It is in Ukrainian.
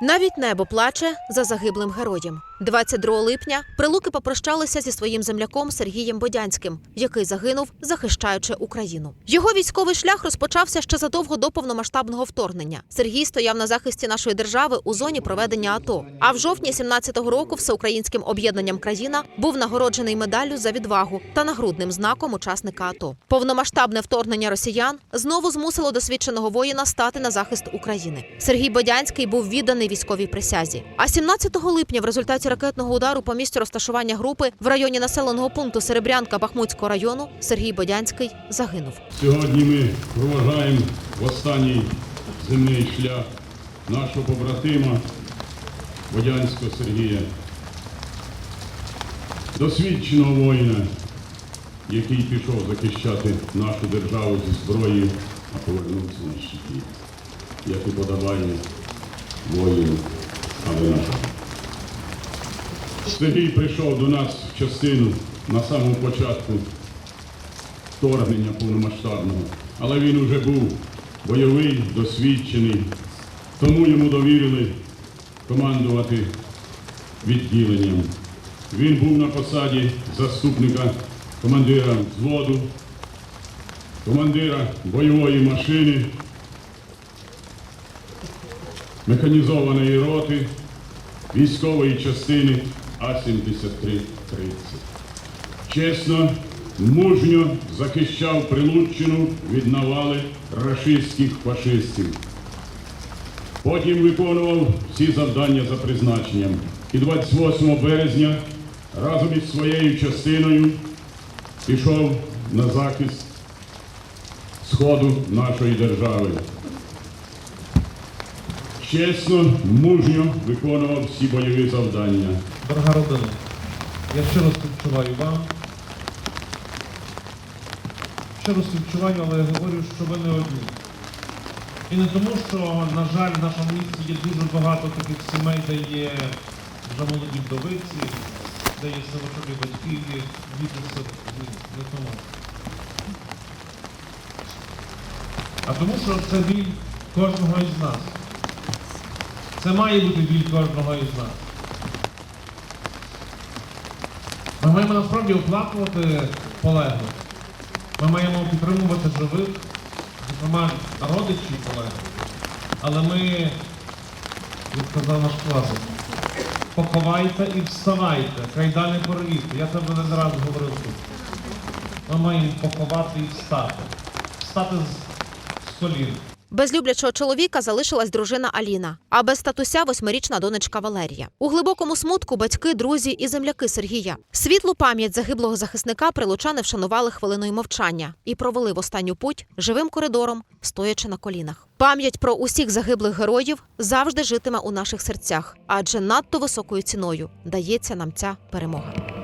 Навіть небо плаче за загиблим героєм. 22 липня прилуки попрощалися зі своїм земляком Сергієм Бодянським, який загинув, захищаючи Україну. Його військовий шлях розпочався ще задовго до повномасштабного вторгнення. Сергій стояв на захисті нашої держави у зоні проведення АТО. А в жовтні 17-го року всеукраїнським об'єднанням країна був нагороджений медаллю за відвагу та нагрудним знаком учасника АТО. Повномасштабне вторгнення росіян знову змусило досвідченого воїна стати на захист України. Сергій Бодянський був відданий військовій присязі. А 17 липня в результаті ракетного удару по місцю розташування групи в районі населеного пункту Серебрянка Бахмутського району Сергій Бодянський загинув. Сьогодні ми проважаємо в останній земний шлях нашого побратима Водянського Сергія, досвідченого воїна, який пішов захищати нашу державу зі зброєю, а повернувся на щиті, як і подавання воїну, але на. Сергій прийшов до нас в частину на самому початку вторгнення повномасштабного. Але він уже був бойовий, досвідчений, тому йому довірили командувати відділенням. Він був на посаді заступника командира взводу, командира бойової машини, механізованої роти, військової частини А-73-30 чесно, мужньо захищав Прилуччину від навали рашистських фашистів. Потім виконував всі завдання за призначенням. І 28 березня разом із своєю частиною пішов на захист сходу нашої держави. Чесно, мужньо виконував всі бойові завдання. Дорога родина, я щиро співчуваю вам. Щиро співчуваю, але я говорю, що ви не одні. І не тому, що, на жаль, в нашому місті є дуже багато таких сімей, де є вже молоді вдовиці, де є самотові батьки, є діти не тому. А тому, що це біль кожного із нас. Це має бути біль кожного із нас. Ми маємо насправді оплакувати полеглих. Ми маємо підтримувати живих, зокрема родичів полеглих. Але ми, як сказав наш класик, поховайте і вставайте, кайдани порвіте. Я це не раз говорив тут. Ми маємо поховати і встати. Встати з колін. Без люблячого чоловіка залишилась дружина Аліна, а без статуся восьмирічна донечка Валерія. У глибокому смутку батьки, друзі і земляки Сергія. Світлу пам'ять загиблого захисника прилучани вшанували хвилиною мовчання і провели в останню путь живим коридором, стоячи на колінах. Пам'ять про усіх загиблих героїв завжди житиме у наших серцях, адже надто високою ціною дається нам ця перемога.